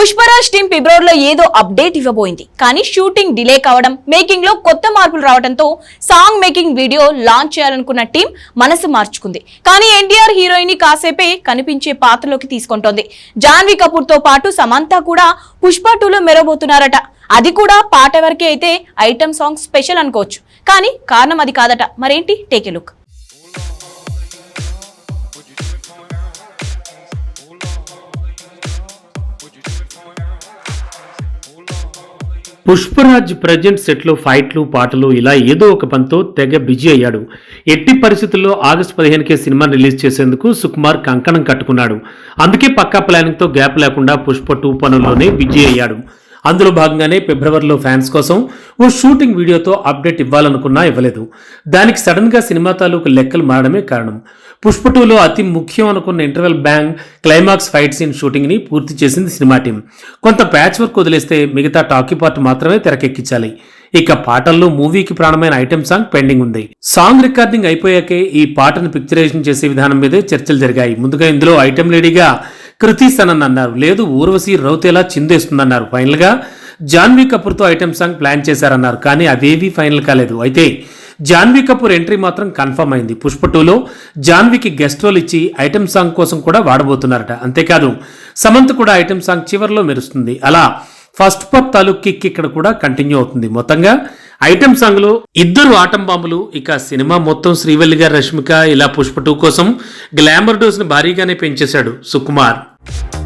Pushparaj team ఫిబ్రవరిలో ఏదో update ఇవ్వబోయింది. కానీ షూటింగ్ డిలే కావడం మేకింగ్లో కొత్త మార్పులు రావడంతో సాంగ్ మేకింగ్ వీడియో లాంచ్ చేయాలనుకున్న టీం మనసు మార్చుకుంది. కానీ ఎన్టీఆర్ హీరోయిన్ కాసేపే కనిపించే పాత్రలోకి తీసుకుంటోంది. జాన్వీ కపూర్తో పాటు సమంత కూడా పుష్ప టూలో మెరవబోతున్నారట. అది కూడా పాట వరకే అయితే ఐటమ్ సాంగ్ స్పెషల్ అనుకోవచ్చు. కానీ కారణం అది కాదట. మరేంటి? Take a look. Pushparaj present సెట్లో ఫైట్లు పాటలు ఇలా ఏదో ఒక పనితో తెగ బిజీ అయ్యాడు. ఎట్టి పరిస్థితుల్లో ఆగస్టు పదిహేనుకే సినిమా రిలీజ్ చేసేందుకు సుకుమార్ కంకణం కట్టుకున్నాడు. అందుకే పక్కా ప్లానింగ్తో గ్యాప్ లేకుండా పుష్ప టూ పనుల్లోనే బిజీ అయ్యాడు. అందులో భాగంగానే ఫిబ్రవరిలో ఫ్యాన్స్ కోసం ఓ షూటింగ్ వీడియోతో అప్డేట్ ఇవ్వాలనుకున్నా ఇవ్వలేదు. దానికి సడన్గా సినిమా తాలూకు లెక్కలు మారడమే కారణం. పుష్ప టూలో అతి ముఖ్యం అనుకున్న interval bang climax fight scene షూటింగ్ని పూర్తి చేసింది సినిమా టీం. కొంత ప్యాచ్ వర్క్ వదిలేస్తే మిగతా టాకీ పార్ట్ మాత్రమే తెరకెక్కించాలి. ఇక పాటల్లో మూవీకి ప్రాణమైన ఐటెం సాంగ్ పెండింగ్ ఉంది. సాంగ్ రికార్డింగ్ అయిపోయాకే ఈ పాటను పిక్చరైజేషన్ చేసే విధానం మీదే చర్చలు జరిగాయి. ముందుగా ఇందులో ఐటెం లేడీగా కృతి అన్నారు. లేదు ఊర్వశి రౌతేలా చిందేస్తుందన్నారు. ఫైనల్గా జాన్వీ కపూర్తో ఐటెం సాంగ్ ప్లాన్ చేశారన్నారు. కానీ అదేవీ ఫైనల్ కాలేదు. అయితే జాన్వీ కపూర్ ఎంట్రీ మాత్రం కన్ఫర్మ్ అయింది. పుష్ప టూలో జాన్వీకి గెస్ట్ రోల్ ఇచ్చి ఐటెం సాంగ్ కోసం కూడా వాడబోతున్నారట. అంతేకాదు సమంత్ కూడా ఐటెం సాంగ్ చివరిలో మెరుస్తుంది. అలా ఫస్ట్ పార్ట్ తాలూక్ కిక్ ఇక్కడ కూడా కంటిన్యూ అవుతుంది. మొత్తంగా ఐటెం సాంగ్లో ఇద్దరు ఆటం బాంబులు ఇక సినిమా మొత్తం శ్రీవల్లి గారి రష్మిక ఇలా పుష్ప టూ కోసం గ్లామర్ డోస్ని భారీగానే పెంచేశాడు సుకుమార్. Thank you.